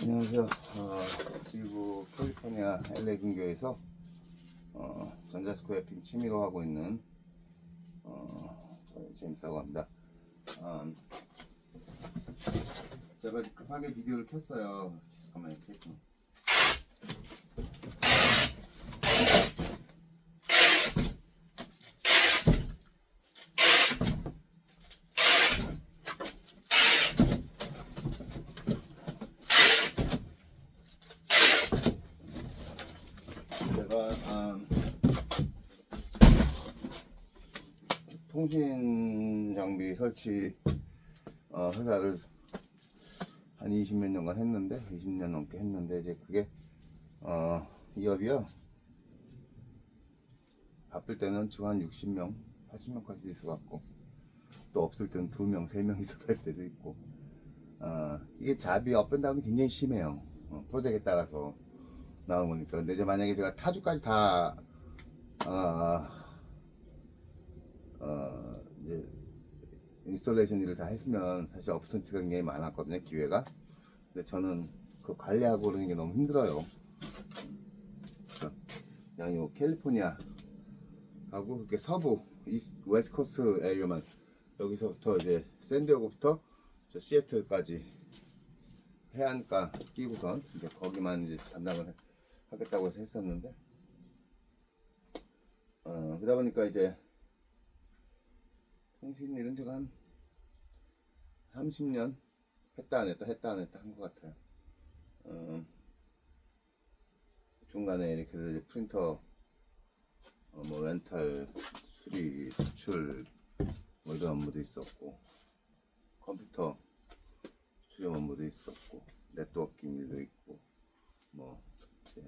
안녕하세요. 어, 미국 캘리포니아 LA 근교에서 어, 전자스코야핑 취미로 하고 있는 어, 저희 제임스라고 합니다. 음, 제가 급하게 비디오를 켰어요. 잠깐만요. 켰죠. 제가 음, 통신 장비 설치 어, 회사를 한 20몇 년간 했는데 20년 넘게 했는데 이제 그게 어, 이 업이요 바쁠 때는 지금 한 60명 80명까지 있어갖고 또 없을 때는 2명 3명 있어서 할 때도 있고 어, 이게 잡이 업앤다운이 굉장히 심해요 어, 프로젝트에 따라서 나온 거니까. 근데 이제 만약에 제가 타주까지 다, 어, 어, 이제, 인스톨레이션 일을 다 했으면 사실 어프턴티가 굉장히 많았거든요, 기회가. 근데 저는 그 관리하고 그러는 게 너무 힘들어요. 그냥 요 캘리포니아 하고 그렇게 서부, 이스, 웨스트 코스트 에리어만 여기서부터 이제 샌디에고부터 저 시애틀까지 해안가 끼고선 이제 거기만 이제 담당을 해- 하겠다고 해서 했었는데 어 그러다 보니까 이제 통신 일은 제가 한 30년 했다 안 했다 했다 안 했다 한 것 같아요. 어, 중간에 이렇게 프린터 어, 뭐 렌탈 수리 수출 뭐 이런 업무도 있었고 컴퓨터 수령 업무도 있었고 네트워킹 일도 있고 뭐 이제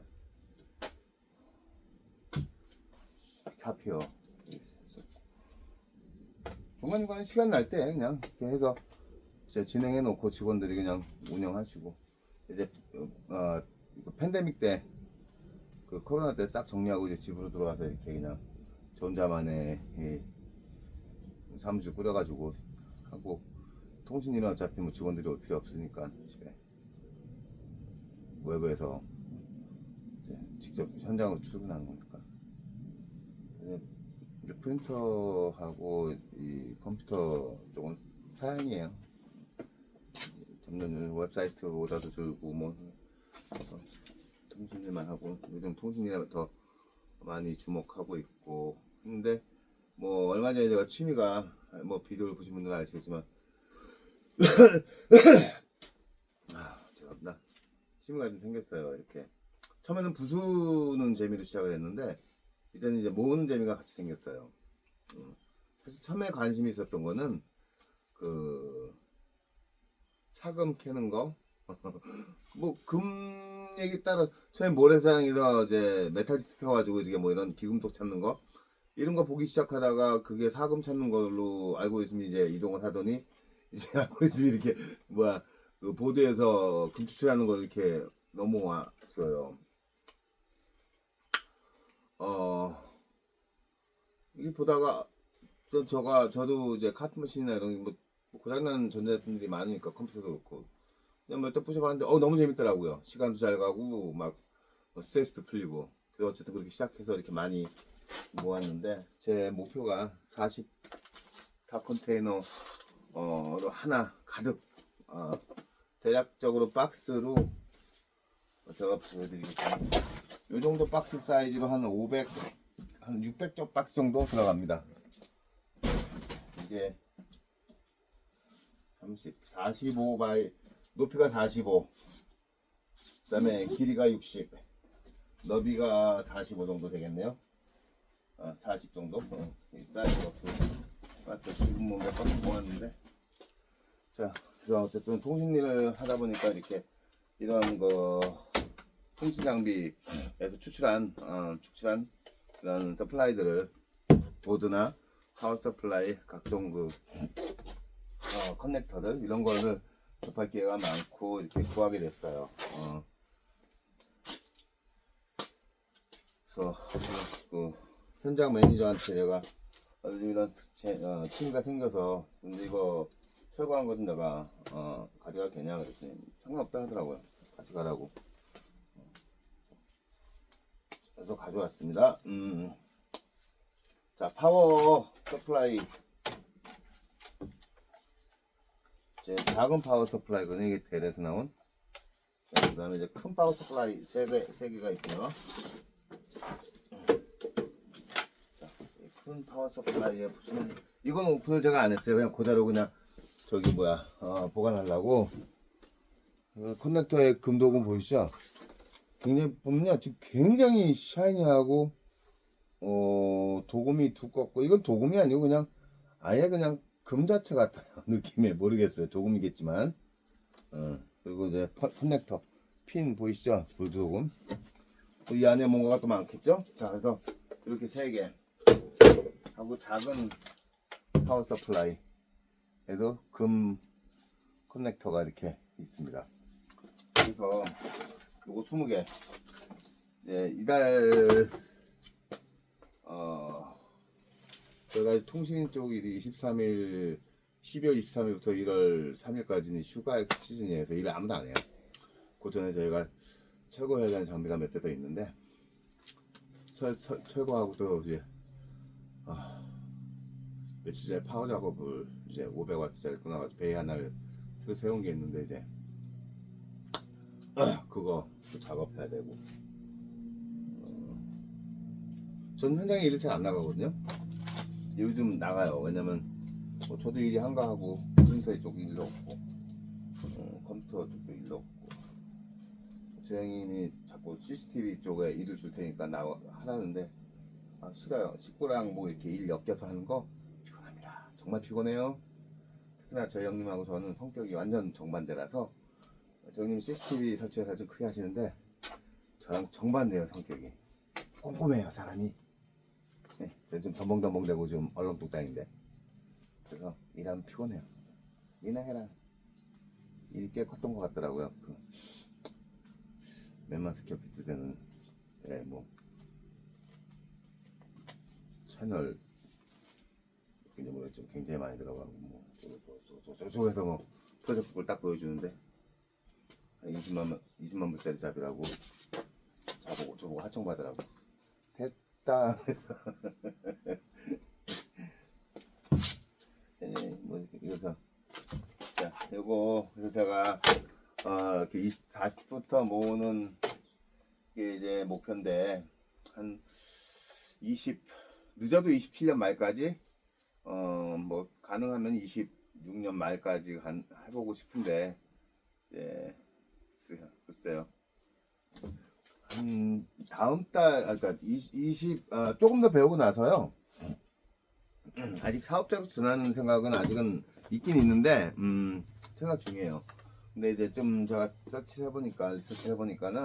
카피어 중간중간 시간 날 때 그냥 이렇게 해서 이제 진행해 놓고 직원들이 그냥 운영하시고 이제 어, 그 팬데믹 때 그 코로나 때 싹 정리하고 이제 집으로 들어와서 이렇게 그냥 저 혼자만의 이 사무실 꾸려가지고 하고 통신이는 어차피 뭐 직원들이 올 필요 없으니까 집에 외부에서 직접 현장으로 출근하는 거니까 프린터하고 이 컴퓨터 쪽은 사양이에요 점점 웹사이트 오다도 줄고 뭐 어, 통신일만 하고 요즘 통신일에 더 많이 주목하고 있고 근데 뭐 얼마 전에 제가 취미가 뭐 비디오를 보신 분들은 아시겠지만 아, 죄송합니다. 취미가 좀 생겼어요. 이렇게 처음에는 부수는 재미로 시작을 했는데 이제는 이제 모으는 재미가 같이 생겼어요. 음, 사실 처음에 관심이 있었던 거는 그 사금 캐는 거. 뭐 금 얘기 따라 처음에 모래사장에서 이제 메탈리트 타가지고 이게 뭐 이런 기금속 찾는 거 이런 거 보기 시작하다가 그게 사금 찾는 걸로 알고 있으면 이제 이동을 하더니 이제 알고 있으면 이렇게 뭐야 그 보드에서 금 추출하는 걸 이렇게 넘어왔어요. 어 이게 보다가 저 저가 저도 이제 카트머신이나 이런 뭐 고장난 전자제품들이 많으니까 컴퓨터도 그렇고 그냥 몇대 부셔봤는데 어 너무 재밌더라고요. 시간도 잘 가고 막 스트레스도 풀리고 그래서 어쨌든 그렇게 시작해서 이렇게 많이 모았는데 제 목표가 40타 컨테이너 어로 하나 가득 어, 대략적으로 박스로 제가 보여드리겠습니다. 이 정도 박스 사이즈로 한 500, 한 600쪽 박스 정도 들어갑니다. 이게 30, 45 바이 높이가 45, 그다음에 길이가 60, 너비가 45 정도 되겠네요. 아, 40 정도. 어, 이 사이즈가 맞죠? 지금 뭐몇 박스 모았는데. 자, 그래서 어쨌든 통신 일을 하다 보니까 이렇게 이런 거 통신 장비에서 추출한 어, 추출한 그런 서플라이들을 보드나 파워 서플라이 각종 그 어, 커넥터들 이런 거를 접할 기회가 많고 이렇게 구하게 됐어요. 어. 그래서 그 현장 매니저한테 요즘 이런 제, 어, 취미가 생겨서 근데 이거 철거한 것은 내가 어, 가져가도 되냐 그랬더니 상관없다 하더라고요. 가져가라고. 그래서 가져왔습니다. 음. 자, 파워 서플라이. 제 작은 파워 서플라이거든요. 이게 대에서 나온. 자, 그 다음에 이제 큰 파워 서플라이 세 개, 세 개가 있고요. 자, 이큰 파워 서플라이에 보시면, 이건 오픈을 제가 안 했어요. 그냥 그대로 그냥, 저기 뭐야, 어, 보관하려고. 어, 커넥터의 금도금 보이시죠? 굉장히, 보면요. 굉장히 샤이니하고, 어, 도금이 두껍고, 이건 도금이 아니고 그냥, 아예 그냥 금 자체 같아요. 느낌에. 모르겠어요. 도금이겠지만. 어, 그리고 이제 퍼- 커넥터. 핀 보이시죠? 불도금. 이 안에 뭔가가 또 많겠죠? 자, 그래서 이렇게 세 개. 하고 작은 파워 서플라이. 에도 금 커넥터가 이렇게 있습니다. 그래서 요거 20개. 이제 이달 어 제가 통신 쪽 일이 23일 12월 23일부터 1월 3일까지는 휴가 시즌이어서 일을 아무도 안 해요. 그 전에 저희가 철거해야 되는 장비가 몇 대 더 있는데 철, 철, 철거하고 또 이제 아, 며칠 전에 파워 작업을 이제 500W짜리 끊어가지고 베이 하나를 새로 세운 게 있는데 이제 그거 또 작업해야 되고. 어, 저는 현장에 일을 잘 안 나가거든요. 요즘 나가요. 왜냐면 뭐 저도 일이 한가하고 프린터 쪽 일도 없고 어, 컴퓨터 쪽도 일도 없고. 저 형님이 자꾸 CCTV 쪽에 일을 줄 테니까 나 하라는데 아, 싫어요. 식구랑 뭐 이렇게 일 엮여서 하는 거 피곤합니다. 정말 피곤해요. 특히나 저희 형님하고 저는 성격이 완전 정반대라서 저 형님 CCTV 설치해서 좀 크게 하시는데 저랑 정반대예요 성격이. 꼼꼼해요 사람이. 네, 저좀 덤벙덤벙대고 좀 얼렁뚱땅인데. 그래서 일하면 피곤해요. 일이나 해라. 일이 꽤 컸던 것 같더라고요. 그 몇만 스퀘어 피트 되는 예, 뭐 채널 이제 뭐좀 굉장히 많이 들어가고 뭐 저쪽에서 뭐 프로젝트를 딱 보여주는데 한 20만 20만 불짜리 잡이라고 자보고 저보고 하청 받으라고 됐다 그래서. 예, 뭐 이렇게 이래서 자 요거 그래서 제가 어 이렇게 20, 40부터 모으는 게 이제 목표인데 한 20 늦어도 27년 말까지 어 뭐 가능하면 26년 말까지 간, 해보고 싶은데 이제 글쎄요, 글쎄요. 한 다음 달 아, 그러니까 20, 20 어, 조금 더 배우고 나서요. 아직 사업자로 전하는 생각은 아직은 있긴 있는데 음, 생각 중이에요. 근데 이제 좀 제가 서치해 보니까 리서치해 보니까는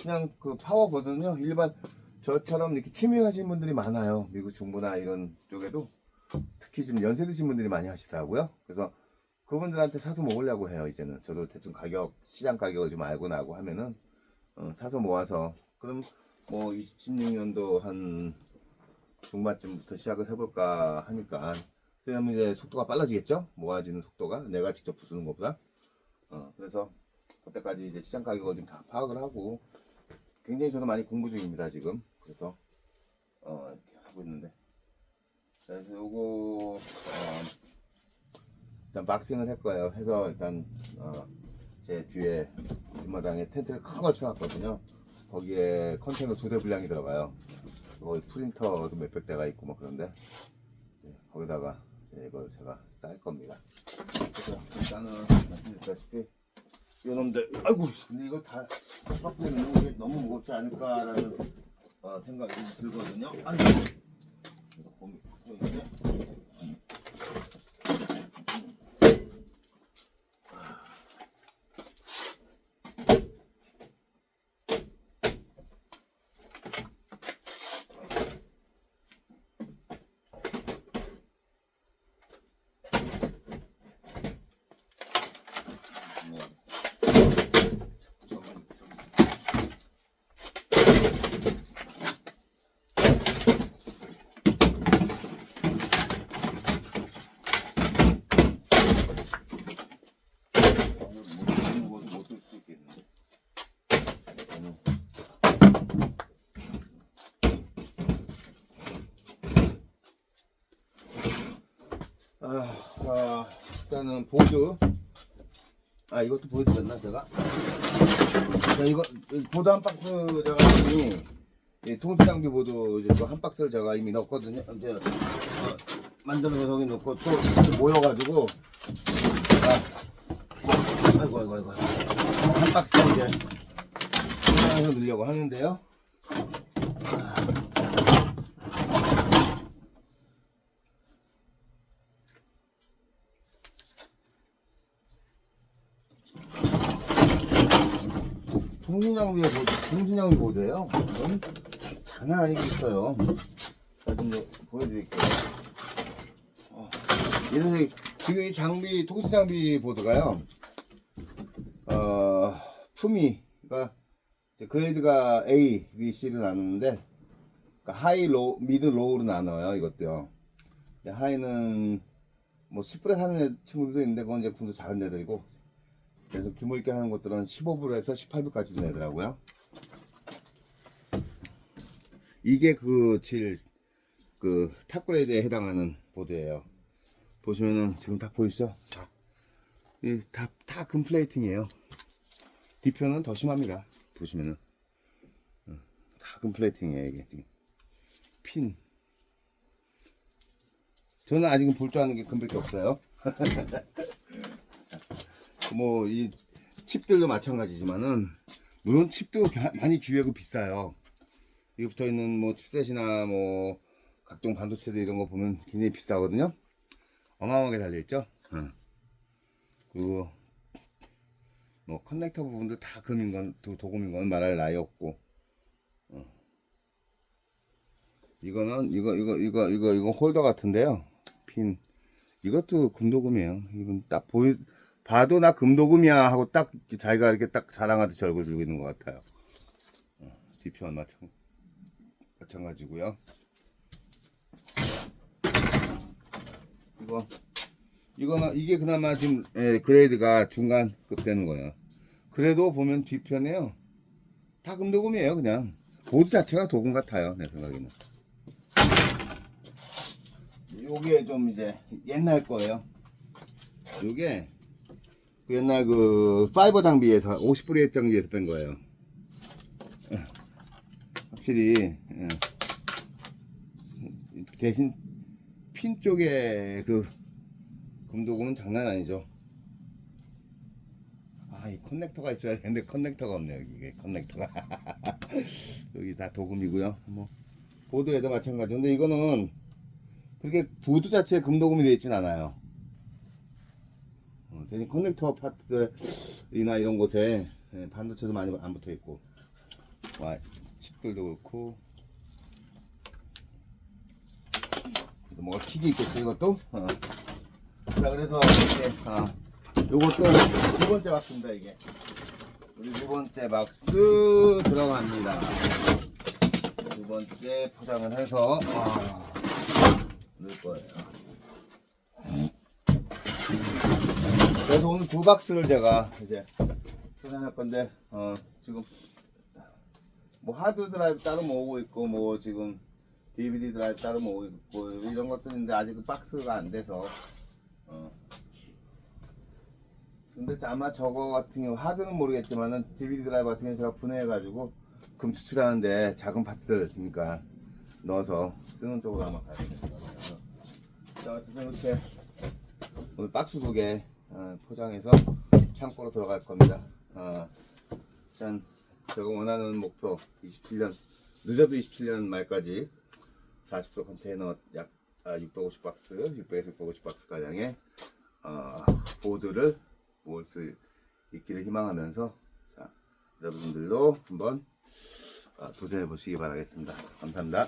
그냥 그 파워보드는요 일반 저처럼 이렇게 취미 하시는 분들이 많아요. 미국 중부나 이런 쪽에도 특히 지금 연세 드신 분들이 많이 하시더라고요. 그래서 그분들한테 사서 먹으려고 해요. 이제는. 저도 대충 가격 시장 가격을 좀 알고 나고 하면은 어, 사서 모아서. 그럼 뭐 26년도 한 중반쯤부터 시작을 해볼까 하니까. 그다음에 이제 속도가 빨라지겠죠? 모아지는 속도가? 내가 직접 부수는 것보다? 어, 그래서 그때까지 이제 시장 가격을 좀 다 파악을 하고 굉장히 저도 많이 공부 중입니다 지금. 그래서 어, 이렇게 하고 있는데. 그래서 요거 어, 일단 박싱을 할 거예요. 해서 일단 어, 제 뒤에 뒷마당에 텐트를 큰걸 쳐놨거든요. 거기에 컨테이너 두 대 분량이 들어가요. 거기 프린터도 몇백 대가 있고 뭐 그런데. 네, 거기다가 이걸 제가 쌀 겁니다. 그래서 일단은 말씀드렸다시피 이놈들 아이고 근데 이거 다 넣는 게 너무 무겁지 않을까라는 어, 생각이 들거든요. 아이고. 이거 봄- 보이시죠? 일단은 보드. 아 이것도 보여드렸나 제가? 자 이거 보드 한 박스 제가 이미 이 통수 장비 보드 이제 또한 박스를 제가 이미 넣었거든요. 이제 어, 만들어서 여기 넣고 또 이렇게 모여가지고 아, 아이고 아이고 아이고 한 박스 이제 포장해서 넣으려고 하는데요. 보드, 통신장비 보드예요. 이건 장난 아니겠어요. 제가 좀더 보여드릴게요. 어, 얘는 지금 이 장비, 통신 장비 보드가요. 어, 품위가 그레이드가 A, B, C를 나누는데 그러니까 하이, 로우, 미드, 로우로 나눠요. 이것도요. 하이는 뭐 10불에 사는 애- 친구들도 있는데 그건 이제 군도 작은 애들이고 그래서 규모 있게 하는 것들은 15불에서 18불까지 되더라고요. 이게 그 질, 그 탑그레이드에 해당하는 보드예요. 보시면은 지금 다 보이시죠? 다, 이 다, 다 금플레이팅이에요. 뒤편은 더 심합니다. 보시면은. 어, 다 금플레이팅이에요, 이게. 핀. 저는 아직은 볼 줄 아는 게 금밖에 없어요. 뭐 이 칩들도 마찬가지지만은 물론 칩도 가- 많이 기획이 비싸요. 여기 붙어 있는 뭐 칩셋이나 뭐 각종 반도체들 이런 거 보면 굉장히 비싸거든요. 어마어마하게 달려 있죠. 응. 그리고 뭐 커넥터 부분도 다 금인 건 도- 도금인 건 말할 나위 없고. 어. 이거는 이거 이거 이거 이거 이거 홀더 같은데요. 핀 이것도 금도금이에요. 이건 딱 보이 봐도 나 금도금이야 하고 딱 자기가 이렇게 딱 자랑하듯이 얼굴 들고 있는 것 같아요. 어, 뒤편 마찬 마찬가지고요. 이거 이거는 이게 그나마 지금 예, 그레이드가 중간급 되는 거예요. 그래도 보면 뒤편에요. 다 금도금이에요, 그냥. 보드 자체가 도금 같아요, 내 생각에는. 요게 좀 이제 옛날 거예요. 그 옛날 그 파이버 장비에서 50불의 장비에서 뺀 거예요. 예. 확실히 예. 대신 핀 쪽에 그 금도금은 장난 아니죠. 아, 이 커넥터가 있어야 되는데 커넥터가 없네요. 이게 커넥터가 여기 다 도금이고요. 뭐 보드에도 마찬가지. 근데 이거는 그렇게 보드 자체에 금도금이 되어 있진 않아요. 어, 대신 커넥터 파트들이나 이런 곳에 예, 반도체도 많이 안 붙어 있고, 와, 칩들도 그렇고, 또 뭐가 킥이 있겠죠, 이것도? 어. 자, 그래서 이제, 아, 요것도 두 번째 박스입니다, 이게. 우리 두 번째 박스 들어갑니다. 두 번째 포장을 해서, 아, 넣을 거예요. 그래서 오늘 두 박스를 제가 이제 포장할 건데, 어, 지금, 뭐 하드 드라이브 따로 모으고 있고, 뭐 지금 DVD 드라이브 따로 모으고 있고, 이런 것들인데 아직 그 박스가 안 돼서, 어. 근데 아마 저거 같은 경우, 하드는 모르겠지만은 DVD 드라이브 같은 경우 제가 분해해 가지고 금 추출하는데 작은 파트들, 그러니까 넣어서 쓰는 쪽으로 아마 가야 될것 같아요. 자, 어쨌든 이렇게 오늘 박스 두개 포장해서 창고로 들어갈 겁니다. 아, 짠, 제가 원하는 목표 27년 늦어도 27년 말까지 40% 컨테이너 약 650 박스, 600에서 650 박스 가량의 어, 보드를 모을 수 있기를 희망하면서 자 여러분들도 한번 어, 도전해 보시기 바라겠습니다. 감사합니다.